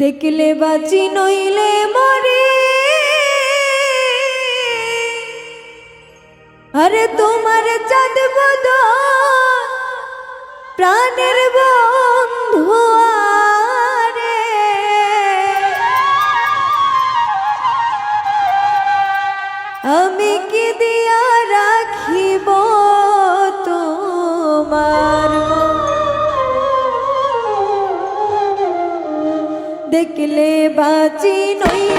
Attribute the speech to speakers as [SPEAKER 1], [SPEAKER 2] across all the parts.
[SPEAKER 1] দেখলে বাঁচি নইলে মরে। আরে তোমার চাঁদ বদ প্রাণের বন্ধুয়া দেখলে বাঁচি নই।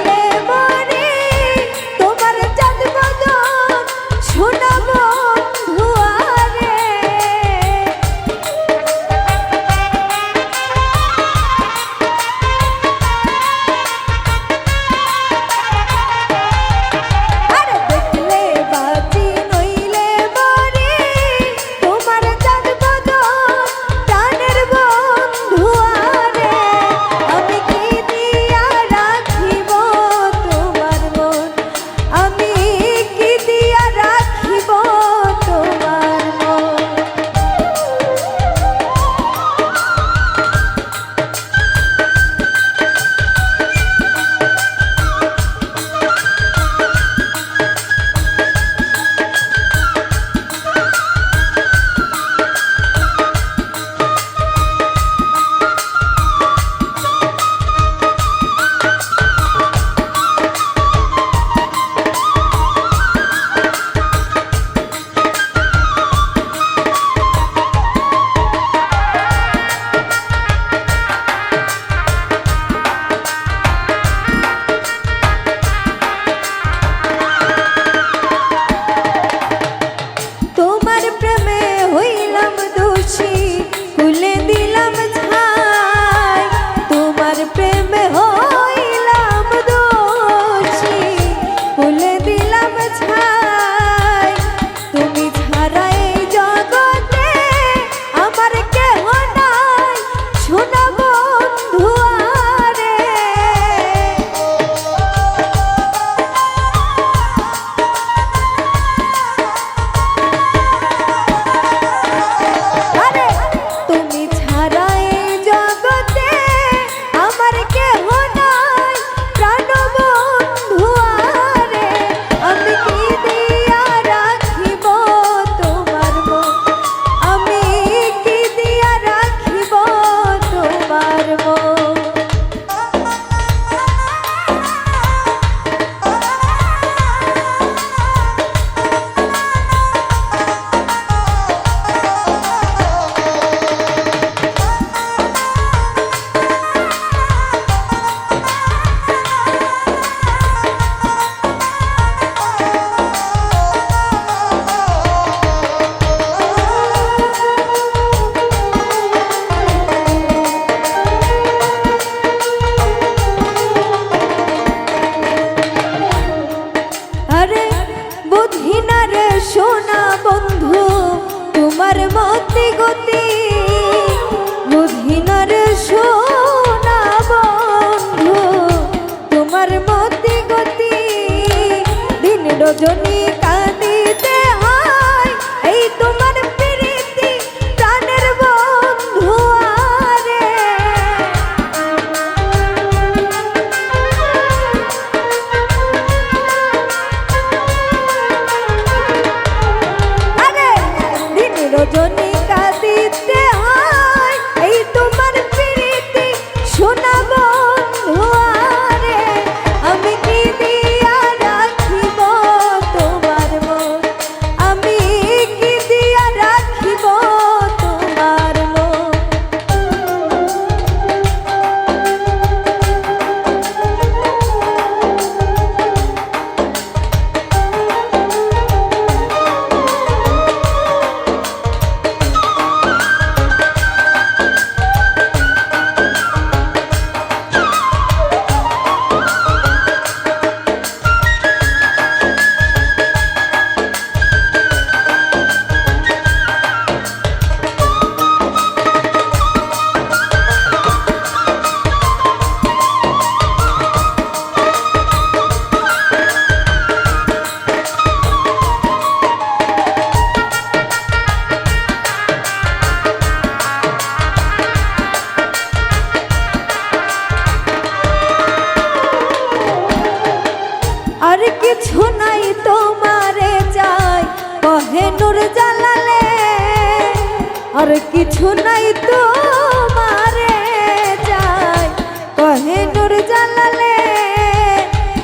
[SPEAKER 1] সোনা বন্ধু তোমার মতে গতি। বুঝিনার সোনা বন্ধু তোমার মতে গতি। দিন রজনী কিছু নাই তোমারে চাই। কহে নূর জ্বালালে আর কিছু নাই তোমারে চাই। কহে নূর জ্বালালে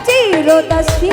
[SPEAKER 1] চিরদাসী